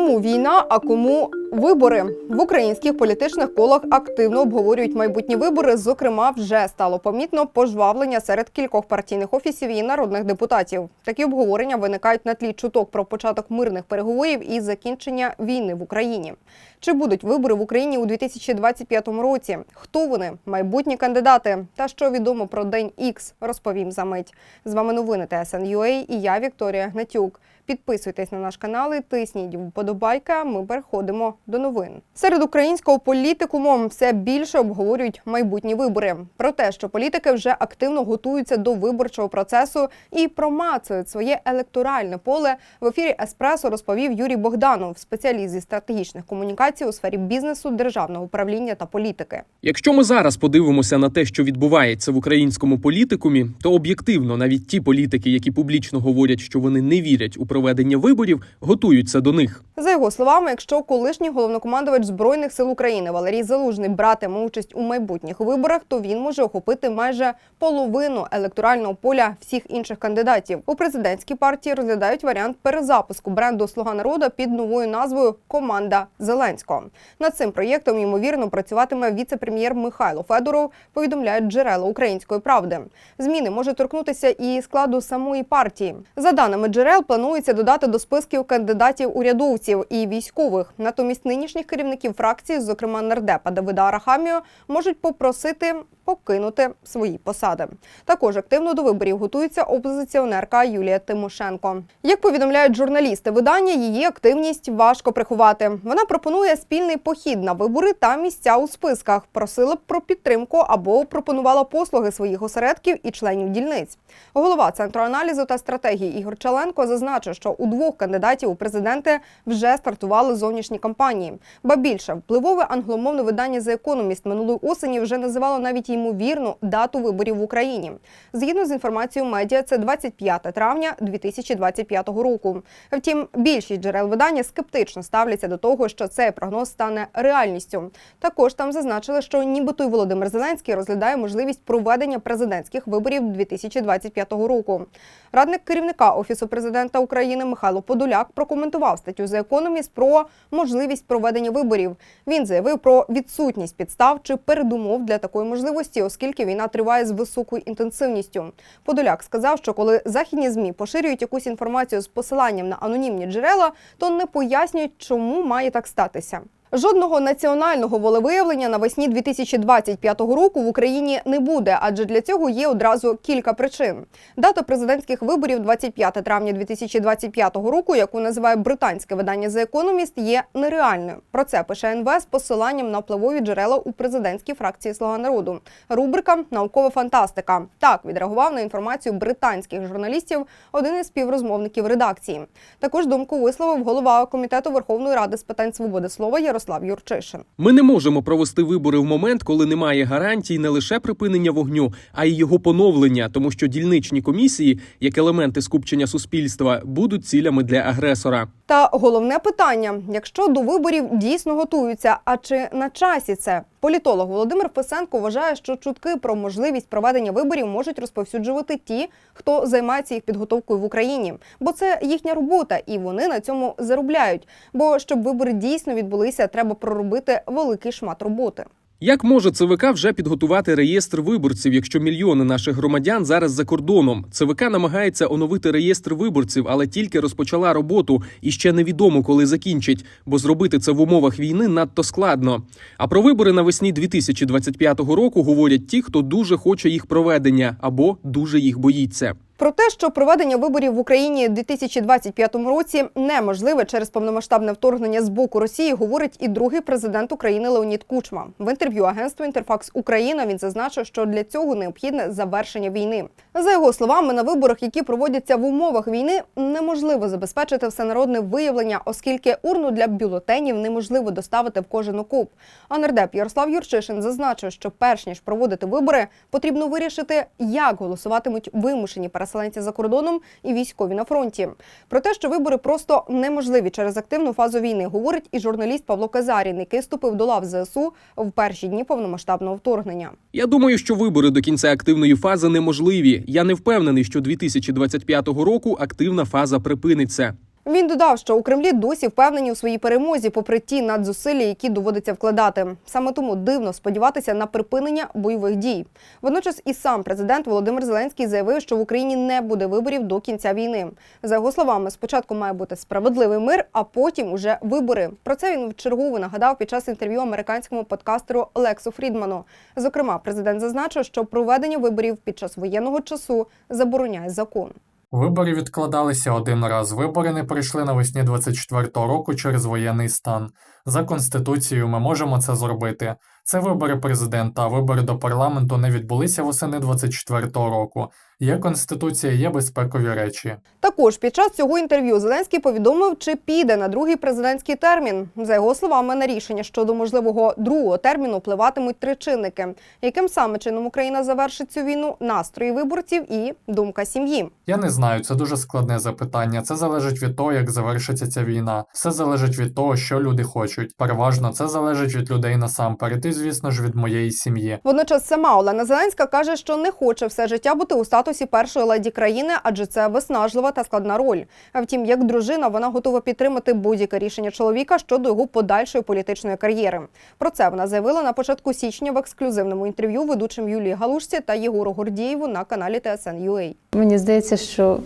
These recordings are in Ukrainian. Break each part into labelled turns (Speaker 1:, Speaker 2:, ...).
Speaker 1: Кому війна, а кому вибори в українських політичних колах активно обговорюють майбутні вибори. Зокрема, вже стало помітно пожвавлення серед кількох партійних офісів і народних депутатів. Такі обговорення виникають на тлі чуток про початок мирних переговорів і закінчення війни в Україні. Чи будуть вибори в Україні у 2025 році? Хто вони? Майбутні кандидати? Та що відомо про День Ікс, розповім за мить. З вами новини ТСН.UA і я Вікторія Гнатюк. Підписуйтесь на наш канал і тисніть вподобайка. Ми переходимо до новин. Серед українського політикуму все більше обговорюють майбутні вибори. Про те, що політики вже активно готуються до виборчого процесу і промацують своє електоральне поле. В ефірі Еспресо розповів Юрій Богданов, спеціаліст зі стратегічних комунікацій у сфері бізнесу, державного управління та політики.
Speaker 2: Якщо ми зараз подивимося на те, що відбувається в українському політикумі, то об'єктивно навіть ті політики, які публічно говорять, що вони не вірять у проведення виборів, готуються до них.
Speaker 1: За його словами, якщо колишній головнокомандувач збройних сил України Валерій Залужний братиме участь у майбутніх виборах, то він може охопити майже половину електорального поля всіх інших кандидатів. У президентській партії розглядають варіант перезапуску бренду Слуга народу під новою назвою Команда Зеленського. Над цим проєктом ймовірно працюватиме віце-прем'єр Михайло Федоров. Повідомляють джерела української правди. Зміни можуть торкнутися і складу самої партії. За даними джерел, планується додати до списків кандидатів урядовців і військових. Натомість нинішніх керівників фракції, зокрема нардепа Давида Арахамію, можуть попросити покинути свої посади. Також активно до виборів готується опозиціонерка Юлія Тимошенко. Як повідомляють журналісти видання, її активність важко приховати. Вона пропонує спільний похід на вибори та місця у списках. Просила про підтримку або пропонувала послуги своїх осередків і членів дільниць. Голова центру аналізу та стратегії Ігор Чаленко зазначив, що у двох кандидатів у президенти вже стартували зовнішні кампанії. Ба більше впливове англомовне видання The Economist минулої осені вже називало навіть ймовірну дату виборів в Україні. Згідно з інформацією медіа, це 25 травня 2025 року. Втім, більшість джерел видання скептично ставляться до того, що цей прогноз стане реальністю. Також там зазначили, що нібито й Володимир Зеленський розглядає можливість проведення президентських виборів 2025 року. Радник керівника офісу президента України Михайло Подоляк прокоментував статтю The Economist про можливість проведення виборів. Він заявив про відсутність підстав чи передумов для такої можливості, оскільки війна триває з високою інтенсивністю. Подоляк сказав, що коли західні змі поширюють якусь інформацію з посиланням на анонімні джерела, то не пояснюють, чому має так статися. Жодного національного волевиявлення навесні 2025 року в Україні не буде, адже для цього є одразу кілька причин. Дата президентських виборів 25 травня 2025 року, яку називає британське видання The Economist, є нереальною. Про це пише НВ з посиланням на впливові джерела у президентській фракції Слуга народу. Рубрика Наукова фантастика. Так відреагував на інформацію британських журналістів один із співрозмовників редакції. Також думку висловив голова комітету Верховної Ради з питань свободи слова Ярослав Юрчишин.
Speaker 2: Ми не можемо провести вибори в момент, коли немає гарантій не лише припинення вогню, а й його поновлення, тому що дільничні комісії, як елементи скупчення суспільства, будуть цілями для агресора.
Speaker 1: Та головне питання: якщо до виборів дійсно готуються, а чи на часі це? Політолог Володимир Фесенко вважає, що чутки про можливість проведення виборів можуть розповсюджувати ті, хто займається їх підготовкою в Україні, бо це їхня робота, і вони на цьому заробляють. Бо щоб вибори дійсно відбулися, треба проробити великий шмат роботи.
Speaker 2: Як може ЦВК вже підготувати реєстр виборців, якщо мільйони наших громадян зараз за кордоном? ЦВК намагається оновити реєстр виборців, але тільки розпочала роботу і ще невідомо, коли закінчить, бо зробити це в умовах війни надто складно. А про вибори навесні 2025 року говорять ті, хто дуже хоче їх проведення або дуже їх боїться.
Speaker 1: Про те, що проведення виборів в Україні у 2025 році неможливе через повномасштабне вторгнення з боку Росії, говорить і другий президент України Леонід Кучма. В інтерв'ю агентству Інтерфакс Україна він зазначив, що для цього необхідне завершення війни. За його словами, на виборах, які проводяться в умовах війни, неможливо забезпечити всенародне виявлення, оскільки урну для бюлетенів неможливо доставити в кожен окоп. А нардеп Ярослав Юрчишин зазначив, що перш ніж проводити вибори, потрібно вирішити, як голосуватимуть вимушені переселенці за кордоном і військові на фронті. Про те, що вибори просто неможливі через активну фазу війни, говорить і журналіст Павло Казарін, який вступив до лав ЗСУ в перші дні повномасштабного вторгнення.
Speaker 2: Я думаю, що вибори до кінця активної фази неможливі. Я не впевнений, що 2025 року активна фаза припиниться.
Speaker 1: Він додав, що у Кремлі досі впевнені у своїй перемозі, попри ті надзусилля, які доводиться вкладати. Саме тому дивно сподіватися на припинення бойових дій. Водночас і сам президент Володимир Зеленський заявив, що в Україні не буде виборів до кінця війни. За його словами, спочатку має бути справедливий мир, а потім уже вибори. Про це він вчергово нагадав під час інтерв'ю американському подкастеру Лексу Фрідману. Зокрема, президент зазначив, що проведення виборів під час воєнного часу забороняє закон.
Speaker 3: Вибори відкладалися один раз. Вибори не прийшли навесні 24-го року через воєнний стан. За конституцією ми можемо це зробити. Це вибори президента, а вибори до парламенту не відбулися восени 24-го року. Є конституція, є безпекові речі.
Speaker 1: Також під час цього інтерв'ю Зеленський повідомив, чи піде на другий президентський термін. За його словами, на рішення щодо можливого другого терміну впливатимуть три чинники: яким саме чином Україна завершить цю війну, настрої виборців і думка сім'ї.
Speaker 3: Я не знаю, це дуже складне запитання. Це залежить від того, як завершиться ця війна. Все залежить від того, що люди хочуть. Переважно це залежить від людей насамперед, і звісно ж від моєї сім'ї.
Speaker 1: Водночас сама Олена Зеленська каже, що не хоче все життя бути у статусі першої леді країни, адже це виснажлива та складна роль. А втім, як дружина, вона готова підтримати будь-яке рішення чоловіка щодо його подальшої політичної кар'єри. Про це вона заявила на початку січня в ексклюзивному інтерв'ю ведучим Юлії Галушці та Єгору Гордієву на каналі TSN.ua.
Speaker 4: Мені здається, що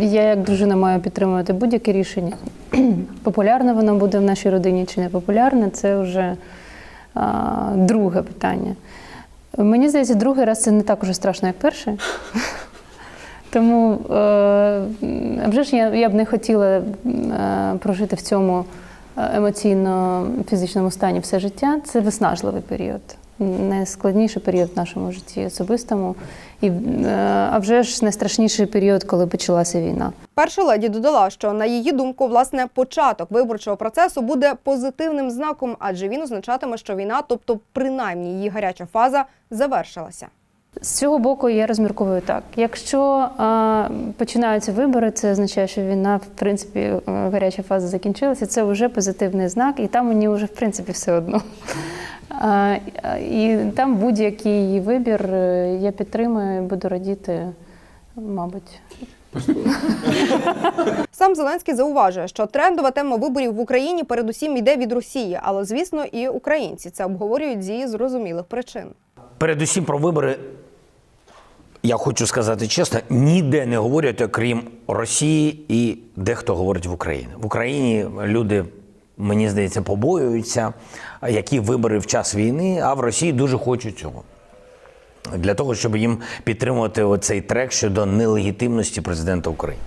Speaker 4: я як дружина маю підтримувати будь-яке рішення. Популярне воно буде в нашій родині чи не популярне, це вже друге питання. Мені здається, другий раз це не так уже страшно, як перший. Тому е, вже ж я, б не хотіла е, прожити в цьому е, емоційно-фізичному стані все життя. Це виснажливий період, найскладніший період в нашому житті особистому. І, е, а вже ж найстрашніший період, коли почалася війна.
Speaker 1: Перша леді додала, що на її думку, власне, початок виборчого процесу буде позитивним знаком, адже він означатиме, що війна, тобто принаймні її гаряча фаза, завершилася.
Speaker 4: З цього боку я розмірковую так. Якщо е, починаються вибори, це означає, що війна, в принципі, е, гаряча фаза закінчилася. Це вже позитивний знак, і там мені вже в принципі все одно. І там будь-який її вибір е, я підтримую, буду радіти, мабуть.
Speaker 1: Сам Зеленський зауважує, що трендова тема виборів в Україні передусім йде від Росії, але звісно, і українці це обговорюють зі зрозумілих причин.
Speaker 5: Передусім про вибори, я хочу сказати чесно, ніде не говорять, окрім Росії і дехто говорить в Україні. В Україні люди, мені здається, побоюються, які вибори в час війни, а в Росії дуже хочуть цього. Для того, щоб їм підтримувати оцей трек щодо нелегітимності президента України.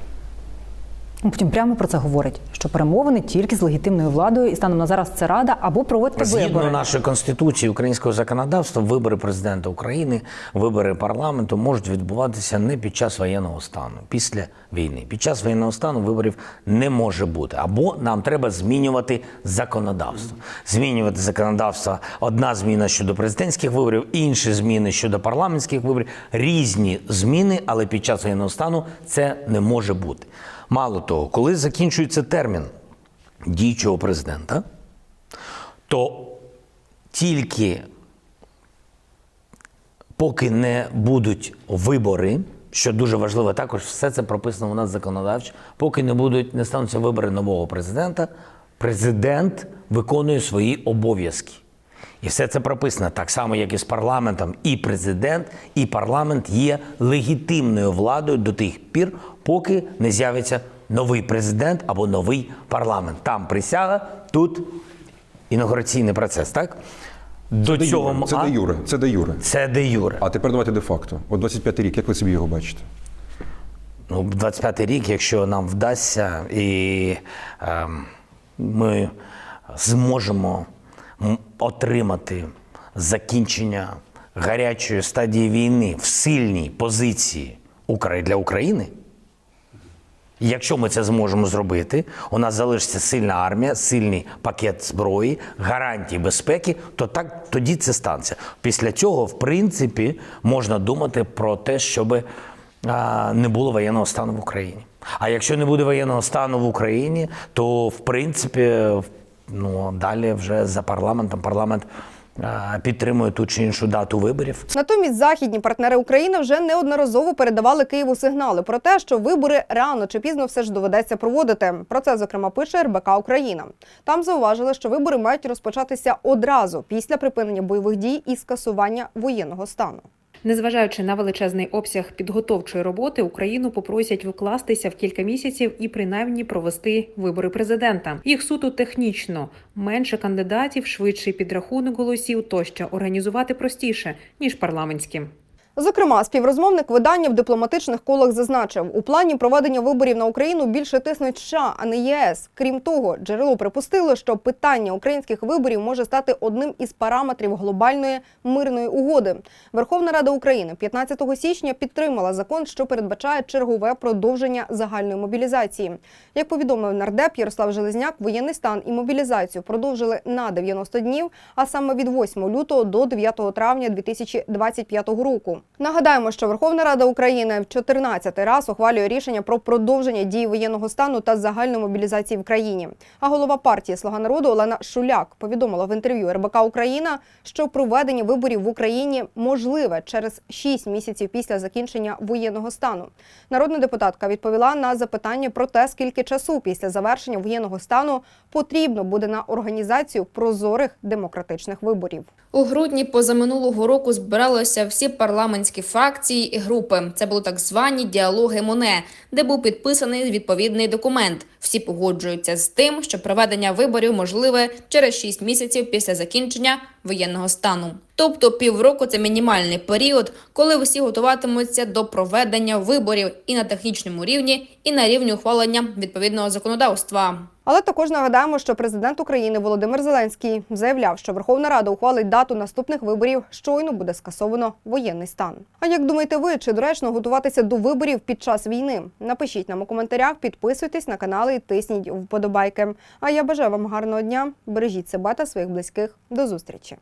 Speaker 6: Ну, Потім прямо про це говорить, що перемовини тільки з легітимною владою, і станом на зараз це рада або проводити
Speaker 5: Згідно
Speaker 6: вибори.
Speaker 5: нашої конституції українського законодавства, вибори президента України, вибори парламенту можуть відбуватися не під час воєнного стану, після війни. Під час воєнного стану виборів не може бути. Або нам треба змінювати законодавство. Змінювати законодавство. Одна зміна щодо президентських виборів, інші зміни щодо парламентських виборів. Різні зміни, але під час воєнного стану це не може бути. Мало того, коли закінчується термін діючого президента, то тільки поки не будуть вибори, що дуже важливо, також все це прописано у нас законодавчо, поки не будуть не стануться вибори нового президента, президент виконує свої обов'язки. І все це прописано так само, як і з парламентом. І президент, і парламент є легітимною владою до тих пір, поки не з'явиться новий президент або новий парламент. Там присяга, тут інаугураційний процес, так? До
Speaker 7: Де
Speaker 5: цього
Speaker 7: юре, Це
Speaker 5: а?
Speaker 7: де юре. Це де юре.
Speaker 5: Це де юре.
Speaker 7: А тепер давайте де факто. От 25 рік, як ви собі його бачите?
Speaker 5: Ну, 25-й рік, якщо нам вдасться, і ем, ми зможемо отримати закінчення гарячої стадії війни в сильній позиції для України. І Якщо ми це зможемо зробити, у нас залишиться сильна армія, сильний пакет зброї, гарантії безпеки, то так тоді це станеться. Після цього, в принципі, можна думати про те, щоб не було воєнного стану в Україні. А якщо не буде воєнного стану в Україні, то в принципі, ну далі вже за парламентом парламент е, підтримує ту чи іншу дату виборів.
Speaker 1: Натомість західні партнери України вже неодноразово передавали Києву сигнали про те, що вибори рано чи пізно все ж доведеться проводити. Про це зокрема пише РБК Україна. Там зауважили, що вибори мають розпочатися одразу після припинення бойових дій і скасування воєнного стану.
Speaker 8: Незважаючи на величезний обсяг підготовчої роботи, Україну попросять викластися в кілька місяців і принаймні провести вибори президента. Їх суто технічно менше кандидатів, швидший підрахунок голосів тощо організувати простіше ніж парламентські.
Speaker 1: Зокрема, співрозмовник видання в дипломатичних колах зазначив, у плані проведення виборів на Україну більше тиснуть США, а не ЄС. Крім того, джерело припустило, що питання українських виборів може стати одним із параметрів глобальної мирної угоди. Верховна Рада України 15 січня підтримала закон, що передбачає чергове продовження загальної мобілізації. Як повідомив нардеп Ярослав Железняк, воєнний стан і мобілізацію продовжили на 90 днів, а саме від 8 лютого до 9 травня 2025 року. Нагадаємо, що Верховна Рада України в 14 раз ухвалює рішення про продовження дії воєнного стану та загальної мобілізації в країні. А голова партії Слуга народу Олена Шуляк повідомила в інтерв'ю РБК Україна, що проведення виборів в Україні можливе через 6 місяців після закінчення воєнного стану. Народна депутатка відповіла на запитання про те, скільки часу після завершення воєнного стану потрібно буде на організацію прозорих демократичних виборів.
Speaker 9: У грудні позаминулого року збиралися всі парламентські фракції і групи. Це були так звані діалоги Моне, де був підписаний відповідний документ. Всі погоджуються з тим, що проведення виборів можливе через 6 місяців після закінчення воєнного стану. Тобто півроку це мінімальний період, коли всі готуватимуться до проведення виборів і на технічному рівні, і на рівні ухвалення відповідного законодавства.
Speaker 1: Але також нагадаємо, що президент України Володимир Зеленський заявляв, що Верховна Рада ухвалить дату наступних виборів. Щойно буде скасовано воєнний стан. А як думаєте ви, чи доречно готуватися до виборів під час війни? Напишіть нам у коментарях, підписуйтесь на канали і тисніть вподобайки. А я бажаю вам гарного дня. Бережіть себе та своїх близьких. До зустрічі.